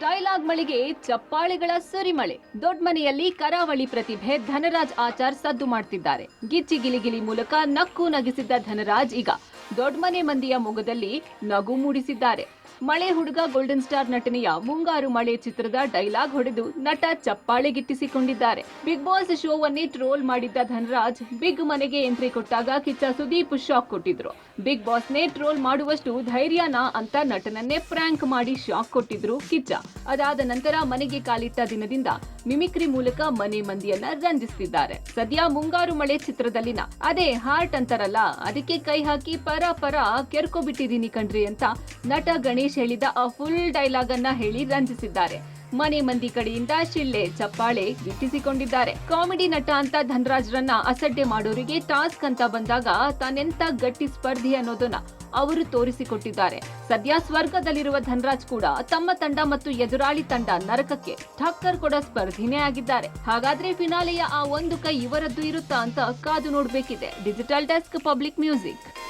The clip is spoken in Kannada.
ಡೈಲಾಗ್ ಮಳಿಗೆ, ಚಪ್ಪಾಳೆಗಳ ಸುರಿಮಳೆ. ದೊಡ್ಡ ಮನೆಯಲ್ಲಿ ಕರಾವಳಿ ಪ್ರತಿಭೆ, ಧನರಾಜ್ ಆಚಾರ್ ಸದ್ದು ಮಾಡ್ತಿದ್ದಾರೆ. ಗಿಚ್ಚಿ ಗಿಲಿಗಿಲಿ ಮೂಲಕ ನಕ್ಕು ನಗಿಸಿದ್ದ ಧನರಾಜ್ ಈಗ ದೊಡ್ಡ ಮನೆ ಮಂದಿಯ ಮೊಗದಲ್ಲಿ ನಗು ಮೂಡಿಸಿದ್ದಾರೆ. ಮಳೆ ಹುಡುಗ ಗೋಲ್ಡನ್ ಸ್ಟಾರ್ ನಟನೆಯ ಮುಂಗಾರು ಮಳೆ ಚಿತ್ರದ ಡೈಲಾಗ್ ಹೊಡೆದು ನಟ ಚಪ್ಪಾಳೆ ಗಿಟ್ಟಿಸಿಕೊಂಡಿದ್ದಾರೆ. ಬಿಗ್ ಬಾಸ್ ಶೋವನ್ನೇ ಟ್ರೋಲ್ ಮಾಡಿದ್ದ ಧನರಾಜ್ ಬಿಗ್ ಮನೆಗೆ ಎಂಟ್ರಿ ಕೊಟ್ಟಾಗ ಕಿಚ್ಚ ಸುದೀಪ್ ಶಾಕ್ ಕೊಟ್ಟಿದ್ರು. ಬಿಗ್ ಬಾಸ್ನೇ ಟ್ರೋಲ್ ಮಾಡುವಷ್ಟು ಧೈರ್ಯನಾ ಅಂತ ನಟನನ್ನೇ ಪ್ರ್ಯಾಂಕ್ ಮಾಡಿ ಶಾಕ್ ಕೊಟ್ಟಿದ್ರು ಕಿಚ್ಚ. ಅದಾದ ನಂತರ ಮನೆಗೆ ಕಾಲಿಟ್ಟ ದಿನದಿಂದ ಮಿಮಿಕ್ರಿ ಮೂಲಕ ಮನೆ ಮಂದಿಯನ್ನ ರಂಜಿಸ್ತಿದ್ದಾರೆ. ಸದ್ಯ ಮುಂಗಾರು ಮಳೆ ಚಿತ್ರದಲ್ಲಿನ ಅದೇ ಹಾರ್ಟ್ ಅಂತಾರಲ್ಲ, ಅದಕ್ಕೆ ಕೈ ಹಾಕಿ ಪರ ಪರ ಕೆರ್ಕೊಬಿಟ್ಟಿದೀನಿ ಕಣ್ರಿ ಅಂತ ನಟ ಗಣೇಶ್ ಹೇಳಿದ ಆ ಫುಲ್ ಡೈಲಾಗ್ ಅನ್ನ ಹೇಳಿ ರಂಜಿಸಿದ್ದಾರೆ. ಮನೆ ಮಂದಿ ಕಡೆಯಿಂದ ಶಿಳ್ಳೆ, ಚಪ್ಪಾಳೆ ಗಿಟ್ಟಿಸಿಕೊಂಡಿದ್ದಾರೆ. ಕಾಮಿಡಿ ನಟ ಅಂತ ಧನರಾಜ್ರನ್ನ ಅಸಡ್ಡೆ ಮಾಡೋರಿಗೆ ಟಾಸ್ಕ್ ಅಂತ ಬಂದಾಗ ತಾನೆಂತ ಗಟ್ಟಿ ಸ್ಪರ್ಧಿ ಅನ್ನೋದನ್ನ ಅವರು ತೋರಿಸಿಕೊಟ್ಟಿದ್ದಾರೆ. ಸದ್ಯ ಸ್ವರ್ಗದಲ್ಲಿರುವ ಧನರಾಜ್ ಕೂಡ ತಮ್ಮ ತಂಡ ಮತ್ತು ಎದುರಾಳಿ ತಂಡ ನರಕಕ್ಕೆ ಠಕ್ಕರ್ ಕೊಡ ಸ್ಪರ್ಧಿನೇ ಆಗಿದ್ದಾರೆ. ಹಾಗಾದ್ರೆ ಫಿನಾಲೆಯ ಆ ಒಂದು ಕೈ ಇವರದ್ದು ಇರುತ್ತಾ ಅಂತ ಕಾದು ನೋಡ್ಬೇಕಿದೆ. Digital desk Public Music.